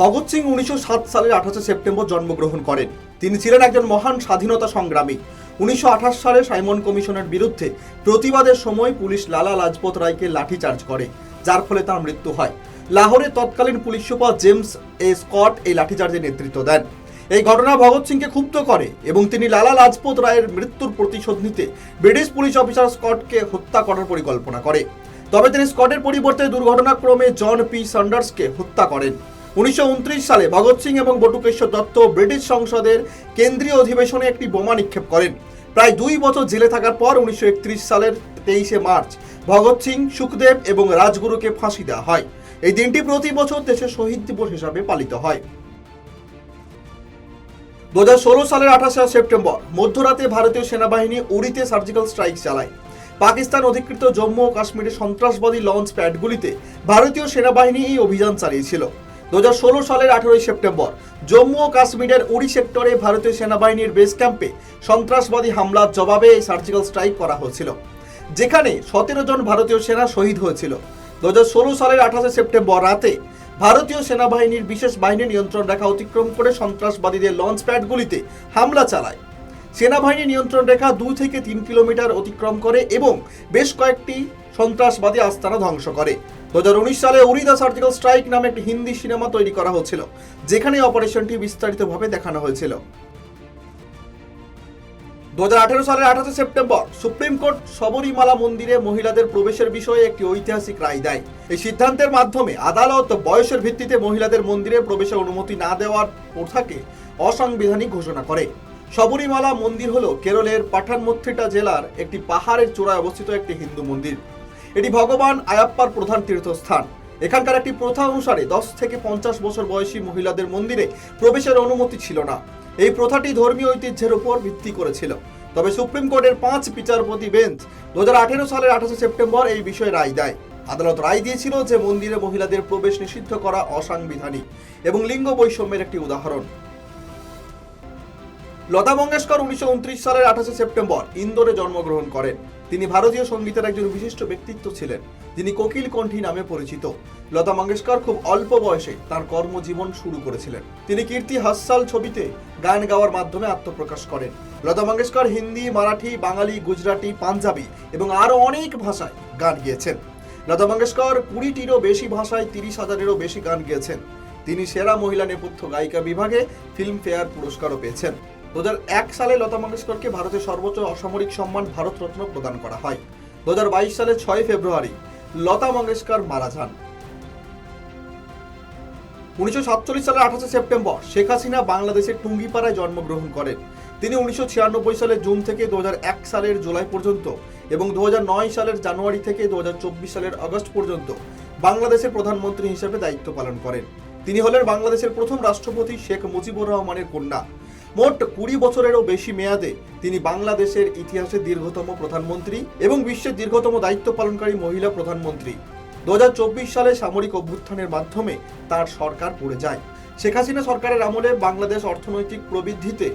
ভগৎ সিং উনিশশো সাত সালের আঠাশে সেপ্টেম্বর জন্মগ্রহণ করেন। তিনি ছিলেন একজন মহান স্বাধীনতা সংগ্রামী। উনিশশো সালে সাইমন কমিশনের বিরুদ্ধে প্রতিবাদের সময় পুলিশ লালা লাজপত রায়কে লাঠিচার্জ করে, যার ফলে তার মৃত্যু হয়। লাহোরে তৎকালীন police super James A Scott এই লাঠিচার্জের নেতৃত্ব দেন। এই ঘটনা ভগৎ সিংকে ক্ষুব্ধ করে এবং তিনি লালা লাজপত রায়ের মৃত্যুর প্রতিশোধ নিতে ব্রিটিশ পুলিশ অফিসার স্কটকে হত্যা করার পরিকল্পনা করে। তবে তিনি স্কটের পরিবর্তে দুর্ঘটনাক্রমে জন পি সান্ডার্সকে হত্যা করেন। উনিশশো উনত্রিশ সালে ভগৎ সিং এবং বটুকেশ্বর দত্ত ব্রিটিশ সংসদের কেন্দ্রীয় অধিবেশনে একটি বোমা নিক্ষেপ করেন। প্রায় দুই বছর জেলে থাকার পর উনিশশো একত্রিশ সালের তেইশে মার্চ ভগৎ সিং, সুখদেব এবং রাজগুরুকে ফাঁসি দেওয়া হয়। এই দিনটি প্রতি বছর দেশের শহীদ দিবস হিসাবে পালিত হয়। দু হাজার ষোলো সালের আঠাশে সেপ্টেম্বর, মধ্যরাতে ভারতীয় সেনাবাহিনী উড়িতে সার্জিক্যাল স্ট্রাইক চালায়। পাকিস্তান অধিকৃত জম্মু ও কাশ্মীরের সন্ত্রাসবাদী লঞ্চ প্যাডগুলিতে ভারতীয় সেনাবাহিনী এই অভিযান চালিয়েছিল। দু হাজার ষোলো সালের আঠেরোই সেপ্টেম্বর, জম্মু ও কাশ্মীরের উড়ি সেক্টরে ভারতীয় সেনাবাহিনীর বেস ক্যাম্পে সন্ত্রাসবাদী হামলার জবাবে এই সার্জিক্যাল স্ট্রাইক করা হয়েছিল, যেখানে সতেরো জন ভারতীয় সেনা শহীদ হয়েছিল। দু হাজার ষোলো সালের আঠাশে সেপ্টেম্বর রাতে ভারতীয় সেনাবাহিনীর বিশেষ বাহিনী নিয়ন্ত্রণ রেখা অতিক্রম করে সন্ত্রাসবাদীদের লঞ্চ প্যাডগুলিতে হামলা চালায়। সেনাবাহিনী নিয়ন্ত্রণ রেখা দুই থেকে তিন কিলোমিটার অতিক্রম করে এবং বেশ কয়েকটি সন্ত্রাসবাদী আস্তানা ধ্বংস করে। দু হাজার উনিশ সালে উড়িদা সার্জিক্যাল স্ট্রাইক নামে একটি হিন্দি সিনেমা তৈরি করা হয়েছিল যেখানে অপারেশনটি বিস্তারিতভাবে দেখানো হয়েছিল। দু সালের আঠাশে সেপ্টেম্বর, সুপ্রিম কোর্ট শবরীমালা মন্দিরে মহিলাদের প্রবেশের বিষয়ে একটি ঐতিহাসিক রায় দেয়। এই সিদ্ধান্তের মাধ্যমে আদালত বয়সের ভিত্তিতে মহিলাদের মন্দিরে প্রবেশের অনুমতি না দেওয়ার প্রথাকে অসাংবিধানিক ঘোষণা করে। শবরীমালা মন্দির হল কেরলের পাঠানমথিটা জেলার একটি পাহাড়ের চূড়ায় অবস্থিত একটি হিন্দু মন্দির। এটি ভগবান আয়াপ্পার প্রধান তীর্থস্থান। এখানকার একটি প্রথা অনুসারে দশ থেকে পঞ্চাশ বছর বয়সী মহিলাদের মন্দিরে প্রবেশের অনুমতি ছিল না। এই প্রথাটি ধর্মীয় ঐতিহ্যের উপর ভিত্তি করেছিল। তবে সুপ্রিম কোর্টের পাঁচ বিচারপতি বেঞ্চ দু হাজার আঠেরো সালের আঠাশে সেপ্টেম্বর এই বিষয়ে রায় দেয়। আদালত রায় দিয়েছিল যে মন্দিরে মহিলাদের প্রবেশ নিষিদ্ধ করা অসাংবিধানিক এবং লিঙ্গ বৈষম্যের একটি উদাহরণ। লতা মঙ্গেশকর উনিশশো উনত্রিশ সালের আঠাশে সেপ্টেম্বর ইন্দোরে জন্মগ্রহণ করেন। তিনি ভারতীয় সঙ্গীতের একজন বিশিষ্ট ব্যক্তিত্ব ছিলেন। যিনি কোকিল কণ্ঠী নামে পরিচিত। লতা মঙ্গেশকর খুব অল্প বয়সে তার কর্মজীবন শুরু করেছিলেন। তিনি কীর্তি হাসাল ছবিতে গান গাওয়ার মাধ্যমে আত্মপ্রকাশ করেন। লতা মঙ্গেশকর হিন্দি, মারাঠি, বাঙালি, গুজরাটি, পাঞ্জাবি এবং আরও অনেক ভাষায় গান গেয়েছেন। লতা মঙ্গেশকর কুড়িটিরও বেশি ভাষায় তিরিশ হাজারেরও বেশি গান গেয়েছেন। তিনি সেরা মহিলা নেপথ্য গায়িকা বিভাগে ফিল্মফেয়ার পুরস্কারও পেয়েছেন। দু হাজার এক সালে লতা মঙ্গেশকরকে ভারতের সর্বোচ্চ অসামরিক সম্মান ভারতরত্ন প্রদান করা হয়। দু সালে ছয় ফেব্রুয়ারি লতা মঙ্গেশকর মারা যান। উনিশশো সাতচল্লিশ সালের আঠাশে সেপ্টেম্বর শেখ হাসিনা বাংলাদেশের টুঙ্গিপাড়ায় জন্মগ্রহণ করেন। তিনি উনিশশো ছিয়ানব্বই সালের জুন থেকে দুহাজার এক সালের জুলাই পর্যন্ত এবং দু হাজার নয় সালের জানুয়ারি থেকে দু হাজার চব্বিশ সালের আগস্ট পর্যন্ত বাংলাদেশের প্রধানমন্ত্রী হিসেবে দায়িত্ব পালন করেন। তিনি হলেন বাংলাদেশের প্রথম রাষ্ট্রপতি শেখ মুজিবুর রহমানের কন্যা। মোট কুড়ি বছরেরও বেশি মেয়াদে তিনি বাংলাদেশের ইতিহাসে দীর্ঘতম প্রধানমন্ত্রী এবং বিশ্বের দীর্ঘতম দায়িত্ব পালনকারী মহিলা প্রধানমন্ত্রী। দু হাজার চব্বিশ সালে সামরিক অভ্যুত্থানের মাধ্যমে তার সরকার পড়ে যায়। শেখ হাসিনা সরকারের আমলে বাংলাদেশ অর্থনৈতিক প্রবৃদ্ধিতে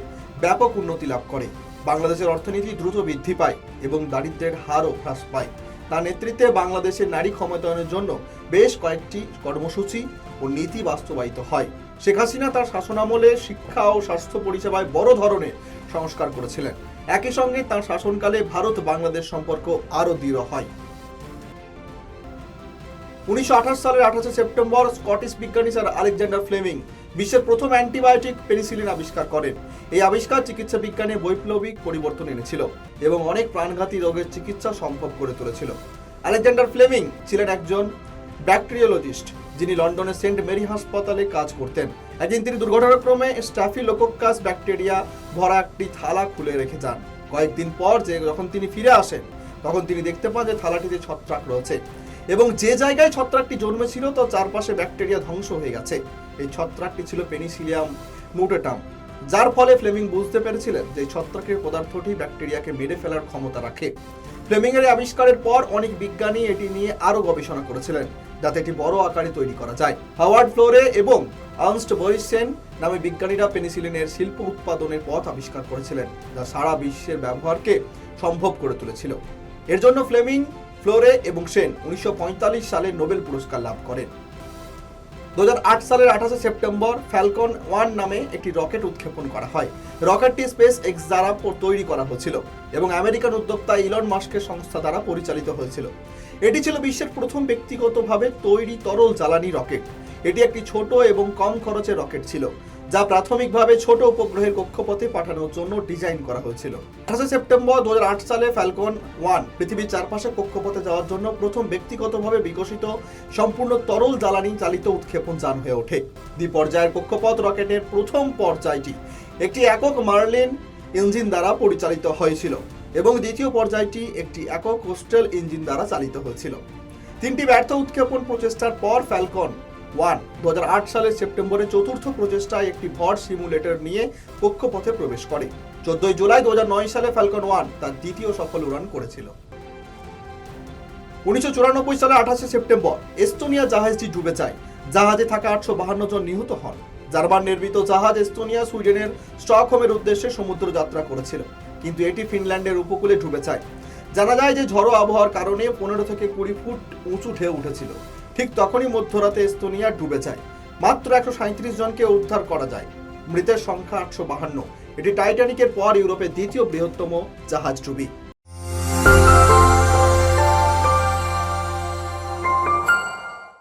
ব্যাপক উন্নতি লাভ করে। বাংলাদেশের অর্থনীতি দ্রুত বৃদ্ধি পায় এবং দারিদ্র্যের হারও হ্রাস পায়। তার নেতৃত্বে বাংলাদেশের নারী ক্ষমতায়নের জন্য বেশ কয়েকটি কর্মসূচি ও নীতি বাস্তবায়িত হয়। শেখ হাসিনা তার শাসনামলে শিক্ষা ও স্বাস্থ্য পরিষেবায় বড় ধরনের সংস্কার করেছিলেন। একই সঙ্গে তার শাসনকালে ভারত বাংলাদেশ সম্পর্ক আরও দৃঢ় হয়। উনিশশো আঠাশ সালের আঠাশে সেপ্টেম্বর স্কটিশ বিজ্ঞানী স্যার আলেকজান্ডার ফ্লেমিং বিশ্বের প্রথম অ্যান্টিবায়োটিক পেনিসিলিন আবিষ্কার করেন। এই আবিষ্কার চিকিৎসা বিজ্ঞানে বৈপ্লবিক পরিবর্তন এনেছিল এবং অনেক প্রাণঘাতী রোগের চিকিৎসা সম্ভব করে তুলেছিল। আলেকজান্ডার ফ্লেমিং ছিলেন একজন ব্যাকটেরিওলজিস্ট। যিনি লন্ডনের সেন্ট মেরি হাসপাতালে কাজ করতেন। একদিন তিনি দুর্ঘটনাক্রমে স্টাফি স্ট্যাফিলোকোকাস ব্যাকটেরিয়া ভরা একটি থালা খুলে রেখে যান। কয়েকদিন পর যে যখন তিনি ফিরে আসেন, তখন তিনি দেখতে পান যে থালাটিতে ছত্রাক রয়েছে এবং যে জায়গায় ছত্রাকটি জন্মেছিল, তার চারপাশে ব্যাকটেরিয়া ধ্বংস হয়ে গেছে। এই ছত্রাকটি ছিল পেনিসিলিয়াম মুটেটাম, যার ফলে ফ্লেমিং বুঝতে পেরেছিলেন যে ছত্রাকের পদার্থটি ব্যাকটেরিয়াকে মেরে ফেলার ক্ষমতা রাখে। ফ্লেমিং এর আবিষ্কারের পর অনেক বিজ্ঞানী এটি নিয়ে আরও গবেষণা করেছিলেন। যাতে এটি বড় আকারে তৈরি করা যায়। হাওয়ার্ড ফ্লোরে এবং আর্নস্ট বয়সেন নামে বিজ্ঞানীরা পেনিসিলিনের শিল্প উৎপাদনের পথ আবিষ্কার করেছিলেন, যা সারা বিশ্বের ব্যবহারকে সম্ভব করে তুলেছিল। এর জন্য ফ্লেমিং, ফ্লোরে এবং সেন উনিশশো পঁয়তাল্লিশ সালে নোবেল পুরস্কার লাভ করেন। দু হাজার আট সালের আঠাশে সেপ্টেম্বর ফ্যালকন ওয়ান নামে একটি রকেট উৎক্ষেপণ করা হয়। রকেটটি স্পেস এক্স দ্বারা তৈরি করা হয়েছিল এবং আমেরিকান উদ্যোক্তা ইলন মাস্কের সংস্থা দ্বারা পরিচালিত হয়েছিল। এটি ছিল বিশ্বের প্রথম ব্যক্তিগতভাবে তৈরি তরল জ্বালানি রকেট। এটি একটি ছোট এবং কম খরচের রকেট ছিল, যা প্রাথমিকভাবে ছোট উপগ্রহের কক্ষপথে পাঠানোর জন্য ডিজাইন করা হয়েছিল। আঠাশে সেপ্টেম্বর দু হাজার আট সালে ফ্যালকন ওয়ান পৃথিবীর চারপাশে কক্ষপথে যাওয়ার জন্য প্রথম ব্যক্তিগতভাবে বিকশিত সম্পূর্ণ তরল জ্বালানি চালিত উৎক্ষেপণ যান হয়ে ওঠে। দ্বি পর্যায়ের কক্ষপথ রকেটের প্রথম পর্যায়টি একটি একক মার্লিন ইঞ্জিন দ্বারা পরিচালিত হয়েছিল। এবং দ্বিতীয় পর্যায়টি একটি একক কোস্টাল ইঞ্জিন দ্বারা চালিত হয়েছিল। তিনটি ব্যর্থ উৎক্ষেপণ প্রচেষ্টার পর ফ্যালকন ওয়ান দু সালের সেপ্টেম্বরে চতুর্থ প্রচেষ্টায় একটি ভর সিমুলেটর নিয়ে কক্ষপথে প্রবেশ করে। চোদ্দই জুলাই দু হাজার নয় সালে ফ্যালকন ওয়ান তার দ্বিতীয় সফল উড়ান করেছিল। উনিশশো চুরানব্বই সালে আঠাশে সেপ্টেম্বর এস্তোনিয়া জাহাজটি ডুবে যায়। জাহাজে থাকা আটশো বাহান্ন জন নিহত হন। জার্মান নির্মিত জাহাজ এস্তোনিয়া, সুইডেনের স্টকহোমের উদ্দেশ্যে সমুদ্র যাত্রা করেছিল। কিন্তু এটি ফিনল্যান্ডের উপকূলে ডুবে যায়। জানা যায় যে ঝড়ো আবহাওয়ার কারণে পনেরো থেকে কুড়ি ফুট উঁচু ঢেউ উঠেছিল। ঠিক তখনই মধ্যরাতে এস্তোনিয়া ডুবে যায়। মাত্র একশো সাঁত্রিশ জনকে উদ্ধার করা যায়। মৃতের সংখ্যা আটশো বাহান্ন। এটি টাইটানিকের পর ইউরোপের দ্বিতীয় বৃহত্তম জাহাজ ডুবি